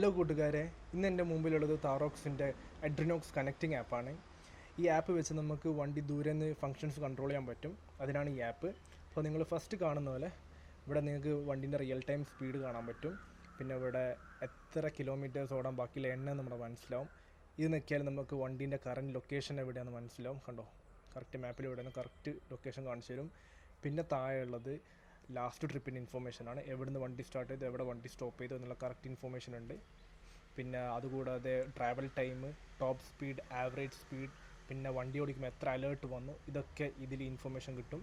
Hello കൂട്ടുകാരെ. ഇന്ന് എന്റെ മുമ്പിലുള്ളത് താറോക്സിന്റെ അഡ്രിനോക്സ് കണക്റ്റിംഗ് ആപ്പാണ് ഈ ആപ്പ് വെച്ച് നമുക്ക് വണ്ടി ദൂരെ നിന്ന് ഫങ്ഷൻസ് കൺട്രോൾ ചെയ്യാൻ പറ്റും. അതിനാണ് ഈ ആപ്പ് അപ്പോൾ നിങ്ങൾ ഫസ്റ്റ് കാണുന്ന പോലെ ഇവിടെ നിങ്ങൾക്ക് വണ്ടീന്റെ റിയൽ ടൈം സ്പീഡ് കാണാൻ പറ്റും. പിന്നെ ഇവിടെ എത്ര കിലോമീറ്റേഴ്സ് ഓടാൻ ബാക്കിയുള്ള എണ്ണ നമ്മുടെ മനസ്സിലാവും. ഇത് നോക്കിയാൽ നമുക്ക് വണ്ടീന്റെ കറണ്ട് ലൊക്കേഷൻ എവിടെയാണെന്ന് മനസ്സിലാവും. കണ്ടോ? കറക്റ്റ് മാപ്പിൽ എവിടെയാണ് കറക്റ്റ് ലൊക്കേഷൻ കാണിച്ചു തരും. പിന്നെ താഴെയുള്ളത് ലാസ്റ്റ് ട്രിപ്പിന്റെ ഇൻഫോർമേഷൻ ആണ്. എവിടുന്ന് വണ്ടി സ്റ്റാർട്ട് ചെയ്ത് എവിടെ വണ്ടി സ്റ്റോപ്പ് ചെയ്തു എന്നുള്ള കറക്റ്റ് ഇൻഫോർമേഷൻ ഉണ്ട്. പിന്നെ അതുകൂടാതെ travel time top speed average speed പിന്നെ വണ്ടി ഓടിക്കുമ്പോൾ എത്ര അലേർട്ട് വന്നു ഇതൊക്കെ ഇതിൽ ഇൻഫർമേഷൻ കിട്ടും.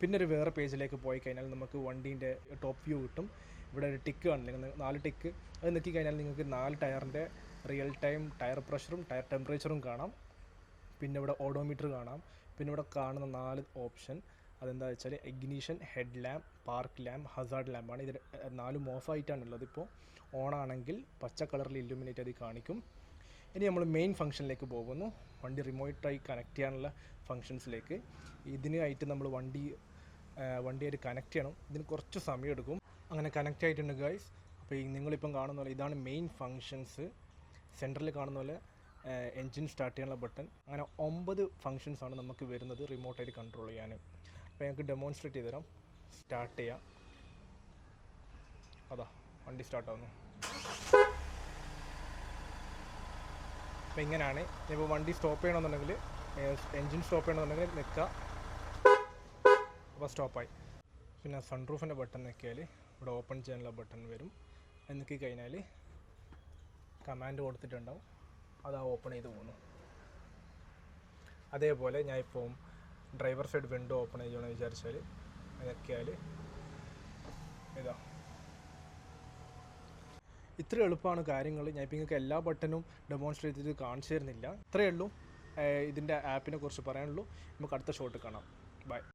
പിന്നെ ഒരു വേറെ പേജിലേക്ക് പോയി കഴിഞ്ഞാൽ നമുക്ക് വണ്ടീന്റെ ടോപ്പ് വ്യൂ കിട്ടും. ഇവിടെ ഒരു ടിക്ക് കാണില്ല നാല് ടിക്ക് അത് നിൽക്കി കഴിഞ്ഞാൽ നിങ്ങൾക്ക് നാല് ടയറിന്റെ റിയൽ ടൈം ടയർ പ്രഷറും ടയർ ടെമ്പറേച്ചറും കാണാം. പിന്നെ ഇവിടെ ഓഡോമീറ്റർ കാണാം. പിന്നെ ഇവിടെ കാണുന്ന നാല് ഓപ്ഷൻ അതെന്താ വെച്ചാൽ ignition head lamp park lamp hazard ലാമ്പാണ് ഇതിൽ നാലും ഓഫ് ആയിട്ടാണ് ഉള്ളത് ഇപ്പോൾ ഓൺ ആണെങ്കിൽ പച്ച കളറിൽ ഇല്ലുമിനേറ്റ് അത് കാണിക്കും. ഇനി നമ്മൾ മെയിൻ ഫംഗ്ഷനിലേക്ക് പോകുന്നു. വണ്ടി റിമോട്ടായി കണക്ട് ചെയ്യാനുള്ള ഫംഗ്ഷൻസിലേക്ക് ഇതിനായിട്ട് നമ്മൾ വണ്ടി വണ്ടിയായിട്ട് കണക്ട് ചെയ്യണം. ഇതിന് കുറച്ച് സമയം എടുക്കും. അങ്ങനെ കണക്ട് ആയിട്ടുണ്ട് ഗൈസ് അപ്പോൾ ഈ നിങ്ങളിപ്പം കാണുന്ന പോലെ ഇതാണ് മെയിൻ ഫങ്ഷൻസ് സെന്ററിൽ കാണുന്ന പോലെ എൻജിൻ സ്റ്റാർട്ട് ചെയ്യാനുള്ള ബട്ടൺ അങ്ങനെ ഒമ്പത് ഫംഗ്ഷൻസാണ് നമുക്ക് വരുന്നത് റിമോട്ടായിട്ട് കൺട്രോൾ ചെയ്യാൻ അപ്പോൾ ഞങ്ങൾക്ക് ഡെമോൺസ്ട്രേറ്റ് ചെയ്ത് തരാം. സ്റ്റാർട്ട് ചെയ്യാം. അതാ വണ്ടി സ്റ്റാർട്ടാവുന്നു അപ്പോൾ ഇങ്ങനെയാണ് ഇപ്പോൾ വണ്ടി സ്റ്റോപ്പ് ചെയ്യണമെന്നുണ്ടെങ്കിൽ എൻജിൻ സ്റ്റോപ്പ് ചെയ്യണമെന്നുണ്ടെങ്കിൽ നിൽക്കുക അപ്പോൾ സ്റ്റോപ്പായി പിന്നെ സൺറൂഫിന്റെ ബട്ടൺ നിൽക്കിയാൽ ഇവിടെ ഓപ്പൺ ചെയ്യാനുള്ള ബട്ടൺ വരും. അത് നിൽക്കി കഴിഞ്ഞാൽ കമാൻഡ് കൊടുത്തിട്ടുണ്ടാവും. അത് ആ ഓപ്പൺ ചെയ്ത് പോകുന്നു. അതേപോലെ ഞാൻ ഇപ്പോൾ ഡ്രൈവർ സൈഡ് വിൻഡോ ഓപ്പൺ ചെയ്യണമെന്ന് വിചാരിച്ചാൽ അതൊക്കെയാൽ ഇതാ. ഇത്ര എളുപ്പമാണ് കാര്യങ്ങൾ ഞാൻ ഇപ്പം നിങ്ങൾക്ക് എല്ലാ ബട്ടനും ഡെമോൺസ്ട്രേറ്റ് ചെയ്ത് കാണിച്ചു തരുന്നില്ല. ഇത്രയേ ഉള്ളൂ. ഇതിന്റെ ആപ്പിനെ കുറിച്ച് പറയാനുള്ളൂ. നമുക്ക് അടുത്ത ഷോട്ട് കാണാം. ബൈ